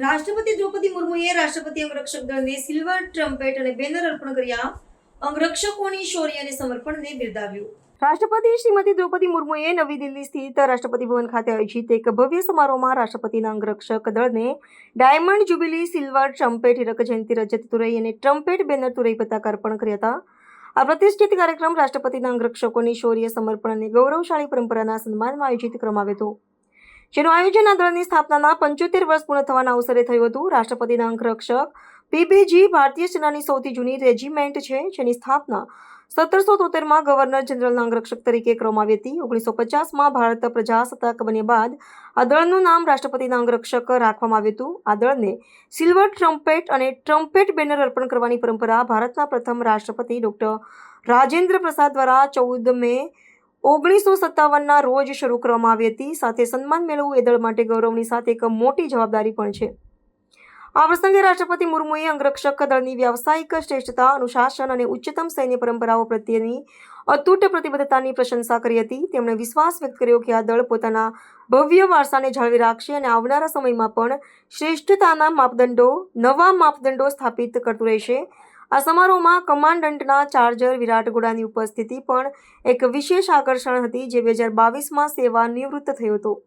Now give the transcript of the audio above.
મુર્મુએ રાષ્ટ્રપતિ અંગરક્ષક દળને silver trumpet અને બેનર અર્પણ કર્યા. અંગરક્ષકોની શૌર્ય અને સમર્પણને બિરદાવ્યું. રાષ્ટ્રપતિ શ્રીમતી દ્રૌપદી મુર્મુએ નવી દિલ્હી સ્થિત રાષ્ટ્રપતિ ભવન ખાતે આયોજિત એક ભવ્ય સમારોહમાં રાષ્ટ્રપતિના અંગરક્ષક દળને ડાયમંડ જ્યુબિલી સિલ્વર ટ્રમ્પેટ હીરક જયંતિ રજત તુરઈ અને ટ્રમ્પેટ, બેનર તુરઈ પતાકા અર્પણ કર્યા હતા. આ પ્રતિષ્ઠિત કાર્યક્રમ રાષ્ટ્રપતિના અંગરક્ષકોની શૌર્ય, સમર્પણ અને ગૌરવશાળી પરંપરાના સન્માનમાં આયોજિત કરવામાં આવ્યો હતો. જેનું આયોજન આ દળની સ્થાપનાના પંચોતેર વર્ષ પૂર્ણ થવાના અવસરે થયું હતું. રાષ્ટ્રપતિના અંગરક્ષક પીબીજી ભારતીય સેનાની સૌથી જૂની રેજિમેન્ટ છે, જેની સ્થાપના સત્તરસો તોતેરમાં ગવર્નર જનરલના અંગરક્ષક તરીકે કરવામાં આવી હતી. ઓગણીસો પચાસમાં ભારત પ્રજાસત્તાક બન્યા બાદ આ દળનું નામ રાષ્ટ્રપતિના અંગરક્ષક રાખવામાં આવ્યું હતું. આ દળને સિલ્વર ટ્રમ્પેટ અને ટ્રમ્પેટ બેનર અર્પણ કરવાની પરંપરા ભારતના પ્રથમ રાષ્ટ્રપતિ ડોક્ટર રાજેન્દ્ર પ્રસાદ દ્વારા ચૌદ મે ઓગણીસો સત્તાવનના રોજ શરૂ કરવામાં આવી હતી. સાથે સન્માન મેળવવું એ દળ માટે ગૌરવની સાથે એક મોટી જવાબદારી પણ છે. આ પ્રસંગે રાષ્ટ્રપતિ મુર્મુએ અંગરક્ષક દળની વ્યાવસાયિક શ્રેષ્ઠતા, અનુશાસન અને ઉચ્ચતમ સૈન્ય પરંપરાઓ પ્રત્યેની અતૂટ પ્રતિબદ્ધતાની પ્રશંસા કરી હતી. તેમણે વિશ્વાસ વ્યક્ત કર્યો કે આ દળ પોતાના ભવ્ય વારસાને જાળવી રાખશે અને આવનારા સમયમાં પણ શ્રેષ્ઠતાના માપદંડો, નવા માપદંડો સ્થાપિત કરતું રહેશે. આ સમારોહમાં કમાન્ડન્ટના ચાર્જર વિરાટ ગોડાની ઉપસ્થિતિ પણ એક વિશેષ આકર્ષણ હતી જે બે હજાર બાવીસમાં સેવા નિવૃત્ત થયો હતો.